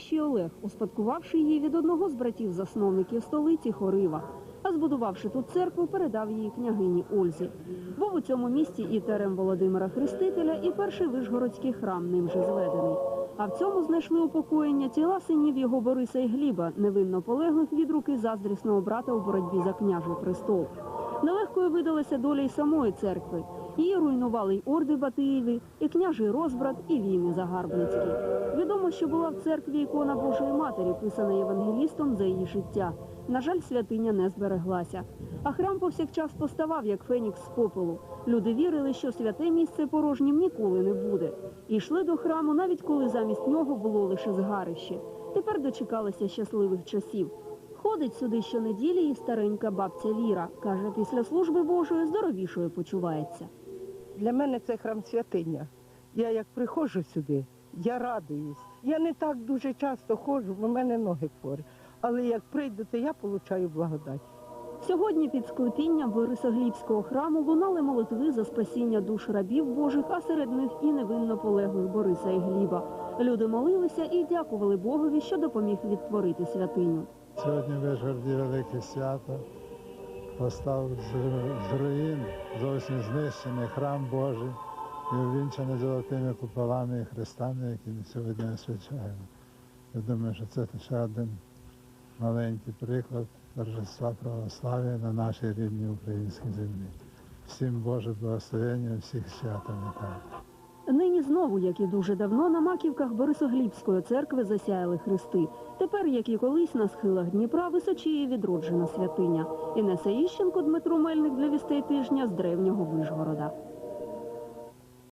Найвищий Олег, успадкувавши її від одного з братів-засновників столиці Хорива. А збудувавши тут церкву, передав її княгині Ользі. Був у цьому місті і терем Володимира Хрестителя, і перший вишгородський храм ним же зведений. А в цьому знайшли упокоєння тіла синів його Бориса і Гліба, невинно полеглих від руки заздрісного брата у боротьбі за княжий престол. Нелегкою видалася доля й самої церкви. Її руйнували й орди Батиєві, і княжий розбрат, і війни загарбницькі. Відомо, що була в церкві ікона Божої Матері, писана євангелістом за її життя. На жаль, святиня не збереглася. А храм повсякчас поставав, як фенікс з попелу. Люди вірили, що святе місце порожнім ніколи не буде. І йшли до храму, навіть коли замість нього було лише згарище. Тепер дочекалися щасливих часів. Ходить сюди щонеділі і старенька бабця Віра. Каже, після служби Божої здоровішою почувається. Для мене це храм святиня. Я як приходжу сюди, я радуюсь. Я не так дуже часто ходжу, бо в мене ноги хворі. Але як прийду, то я отримую благодать. Сьогодні під склепінням Борисоглібського храму лунали молитви за спасіння душ рабів Божих, а серед них і невинно полеглих Бориса і Гліба. Люди молилися і дякували Богові, що допоміг відтворити святиню. Сьогодні в Вишгороді велике свято. Постав з, руїн зовсім знищений храм Божий і увінчаний золотими куполами і хрестами, які ми сьогодні освячаємо. Я думаю, що це ще один маленький приклад торжества православ'я на нашій рідній українській землі. Всім Боже благословення, всіх вітаю. Нині знову, як і дуже давно, на маківках Борисоглібської церкви засяяли хрести. Тепер, як і колись, на схилах Дніпра височіє відроджена святиня. Інеса Іщенко, Дмитро Мельник для вістей тижня з древнього Вишгорода.